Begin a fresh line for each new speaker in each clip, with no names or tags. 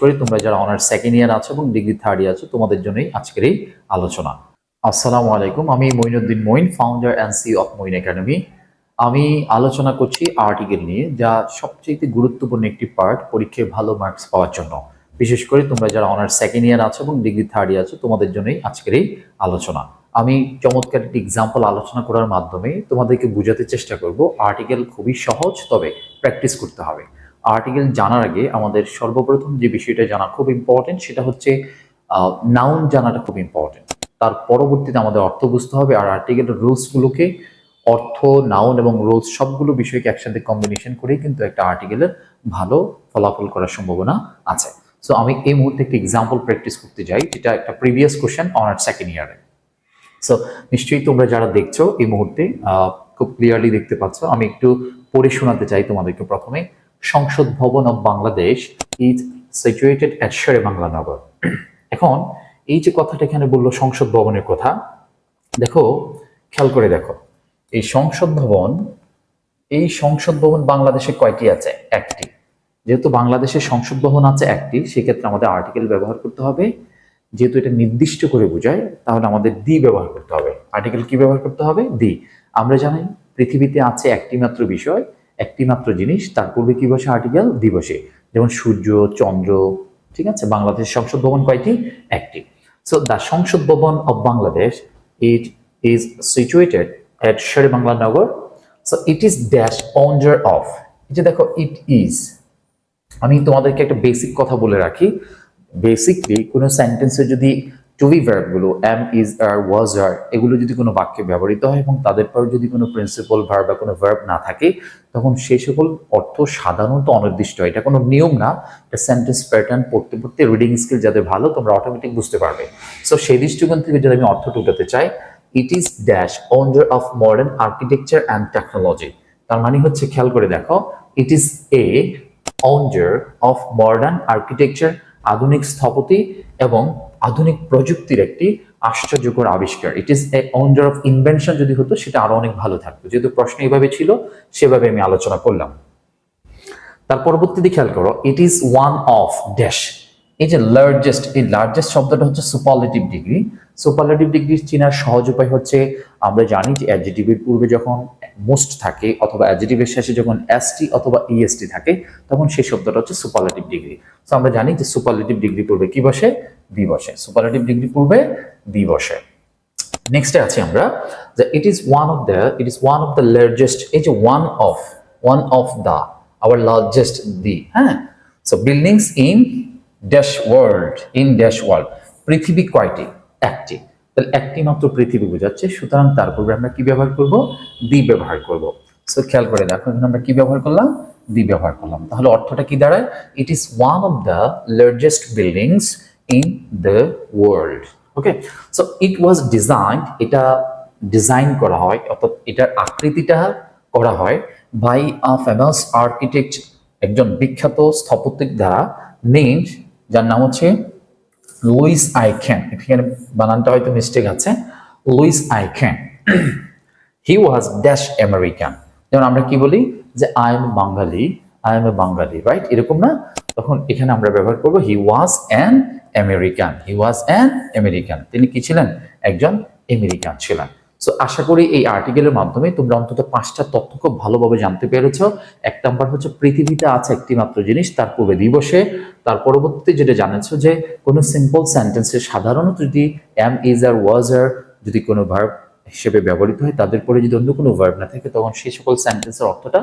করে তোমরা যারা অনার্স সেকেন্ড ইয়ার আছো এবং ডিগ্রি থার্ড ইয়ার আছো, তোমাদের জন্যই আজকের এই আলোচনা। আসসালামু আলাইকুম, আমি Moinuddin Moin founder and C of Moin academy আমি আলোচনা করছি আর্টিকেল নিয়ে, যা সবচেয়ে গুরুত্বপূর্ণ একটি পার্ট পরীক্ষায় ভালো মার্কস পাওয়ার জন্য। বিশেষ করে তোমরা যারা অনার্স সেকেন্ড ইয়ার আছো এবং ডিগ্রি থার্ড ইয়ার আছো, তোমাদের জন্যই আজকের এই আলোচনা। আমি চমৎকার একটি এক্সাম্পল আলোচনা করার মাধ্যমে তোমাদেরকে বোঝাতে চেষ্টা করব। আর্টিকেল খুবই সহজ, তবে প্র্যাকটিস করতে হবে। আর্টিকেল জানার আগে আমাদের সর্বপ্রথম যে বিষয়টা জানা খুব ইম্পর্টেন্ট সেটা হচ্ছে নাউন জানাটা খুব ইম্পর্টেন্ট তার পরবর্তীতে আমাদের অর্থ বুঝতে হবে আর আর্টিকেলের রুলসগুলোকে অর্থ নাউন এবং রুলস সবগুলো বিষয়কে একসাথে কম্বিনেশন করেই কিন্তু একটা আর্টিকেলের ভালো ফলাফল করার সম্ভাবনা আছে। সো আমি এই মুহূর্তে একটি এক্সাম্পল প্র্যাকটিস করতে যাই, যেটা একটা প্রিভিয়াস কোশ্চেন অনার সেকেন্ড ইয়ারে সো নিশ্চয়ই তোমরা যারা দেখছ এই মুহূর্তে খুব ক্লিয়ারলি দেখতে পাচ্ছ। আমি একটু পড়ে শোনাতে চাই তোমাদেরকে প্রথমে। Sangsad Bhaban of Bangladesh is situated at Shere Banglanagar এখন, এই যে কথাটা এখানে বলল সংসদ ভবনের কথা, দেখো, খেয়াল করে দেখো, এই সংসদ ভবন, এই সংসদ ভবন বাংলাদেশে কয়টি আছে? একটি। যেহেতু বাংলাদেশের সংসদ ভবন আছে একটি, সেক্ষেত্রে আমাদের আর্টিকেল ব্যবহার করতে হবে। যেহেতু এটা নির্দিষ্ট করে বোঝায়, তাহলে আমাদের দি ব্যবহার করতে হবে। আর্টিকেল কি ব্যবহার করতে হবে? দি আমরা জানি, পৃথিবীতে আছে একটি মাত্র বিষয় একটি মাত্র জিনিস, তার পূর্বে কি বসে আর্টিকেল দিবসে। যেমন সূর্য, চন্দ্র, ঠিক আছে? বাংলাদেশ সংসদ ভবন কয়টি? একটি। So the Sangsad Bhaban of Bangladesh it is situated at Shere Bangla Nagar so it is dash wonder of যে দেখো ইট ইজ আমি তোমাদেরকে একটা বেসিক কথা বলে রাখি। বেসিকলি কোনো সেন্টেন্সে যদি to be ভার্বগুলো am is are was were এগুলো যদি কোনো বাক্যে ব্যবহৃত হয় এবং তাদের পর যদি কোনো প্রিন্সিপাল ভার্ব বা কোনো ভার্ব না থাকে, তখন সেই সকল অর্থ সাধারণত অনির্দিষ্ট। হয় এটা কোনো নিয়ম না। এটা সেন্টেন্স প্যাটার্ন পড়তে পড়তে রিডিং স্কিল যাদের ভালো, তোমরা অটোমেটিক বুঝতে পারবে। সো সেই দৃষ্টিকোণ থেকে যদি আমি অর্থ টুটাতে চাই it is dash wonder of modern architecture and technology তার মানে হচ্ছে, খেয়াল করে দেখো it is a wonder of modern architecture আধুনিক স্থপতি এবং আধুনিক প্রযুক্তির একটি আশ্চর্যকর আবিষ্কার। It is a wonder of invention যদি হতো, সেটা আরও অনেক ভালো থাকতো। যেহেতু প্রশ্ন এইভাবে ছিল, সেভাবে আমি আলোচনা করলাম। তার পরবর্তীতে খেয়াল করো it is one of dash এই যে লার্জেস্ট এই লার্জেস্ট শব্দটা হচ্ছে সুপারলেটিভ ডিগ্রি সুপারলেটিভ ডিগ্রি চেনার সহজ উপায় হচ্ছে, আমরা জানি যে অ্যাডজেটিভের পূর্বে যখন মোস্ট থাকে, অথবা অ্যাডজেটিভের শেষে যখন এসটি অথবা ইএসটি থাকে, তখন সেই শব্দটা হচ্ছে সুপারলেটিভ ডিগ্রি তো আমরা জানি যে সুপারলেটিভ ডিগ্রি পূর্বে কি বসে? বি বসে। সুপারলেটিভ ডিগ্রি পূর্বে বি বসে। নেক্সটে আছি আমরা যে it is one of the it is one of the largest এই যে one of one of the our largest the হ্যাঁ? So buildings in dash world in dash world পৃথিবী কয়টি? একটি। তাহলে একটি মাত্র পৃথিবী বোঝাচ্ছে, সুতরাং তার পূর্বে আমরা কি ব্যবহার করব? দি ব্যবহার করব। সো খেয়াল করে দেখো, এখানে আমরা কি ব্যবহার করলাম? দি ব্যবহার করলাম। তাহলে অর্থটা কি দাঁড়ায়? It is one of the largest buildings in the world okay so it was design এটা ডিজাইন করা হয়, অর্থাৎ এটার আকৃতিটা করা হয় বাই আ ফেমাস আর্কিটেক্ট একজন বিখ্যাত স্থপতিক দ্বারা নেম যার নাম হচ্ছে লুইস আইখ্যান এখানে বানানটা হয়তো মিস্টেক আছে। Louis Kahn he was dash American যেমন আমরা কি বলি? যে I am Bangali I am a Bangali right এরকম না? তখন এখানে আমরা ব্যবহার করব he was an American he was an American তিনি কি ছিলেন? একজন আমেরিকান ছিলেন। সো আশা করি এই আর্টিকেলের মাধ্যমে তোমরা অন্তত পাঁচটা তথ্য খুব ভালোভাবে জানতে পেরেছ। এক নাম্বার হচ্ছে, পৃথিবীতে আছে একটি মাত্র জিনিস, তার পূর্বে দিবসে। তার পরবর্তীতে যেটা জানেছ যে, কোনো সিম্পল সেন্টেন্সে সাধারণত যদি এম ইজ আর ওয়াজ আর যদি কোনো ভার্ব হিসেবে ব্যবহৃত হয়, তাদের পরে যদি অন্য কোনো ভার্ব না থাকে, তখন সেই সকল সেন্টেন্সের অর্থটা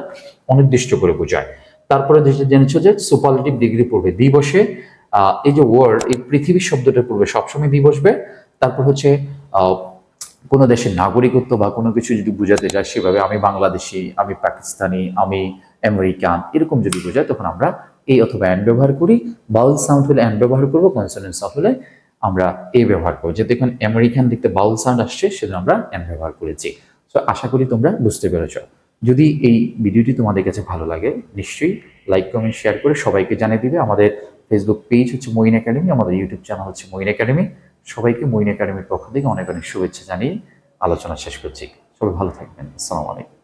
অনির্দিষ্ট করে বোঝায়। তারপরে জেনেছো যে সুপারলেটিভ ডিগ্রি পড়বে দিবসে এই যে ওয়ার্ল্ড এই পৃথিবী শব্দটার পূর্বে সবসময় দি বসবে। তারপর হচ্ছে কোনো দেশের নাগরিকত্ব বা কোনো কিছু যদি বোঝাতে যায় সেভাবে আমি বাংলাদেশি, আমি পাকিস্তানি, আমি আমেরিকান, এরকম যদি বোঝায়, তখন আমরা এই অথবা অ্যান্ড ব্যবহার করি। বাউল সাউন্ড হলে অ্যান্ড ব্যবহার করব কনসোনেন্ট সাউন্ড হলে আমরা এ ব্যবহার করব। যে দেখুন আমেরিকান দেখতে বাউল সাউন্ড আসছে, সেজন্য আমরা অ্যান্ড ব্যবহার করেছি। তো আশা করি তোমরা বুঝতে পেরেছ। যদি এই ভিডিওটি তোমাদের কাছে ভালো লাগে, নিশ্চয়ই লাইক কমেন্ট শেয়ার করে সবাইকে জানিয়ে দিবে। আমাদের ফেসবুক পেজ হচ্ছে মইন একাডেমি আমাদের ইউটিউব চ্যানেল হচ্ছে মইন একাডেমি সবাইকে মইন একাডেমির পক্ষ থেকে অনেক অনেক শুভেচ্ছা জানিয়ে আলোচনা শেষ করছি। সবাই ভালো থাকবেন। আসসালামু আলাইকুম।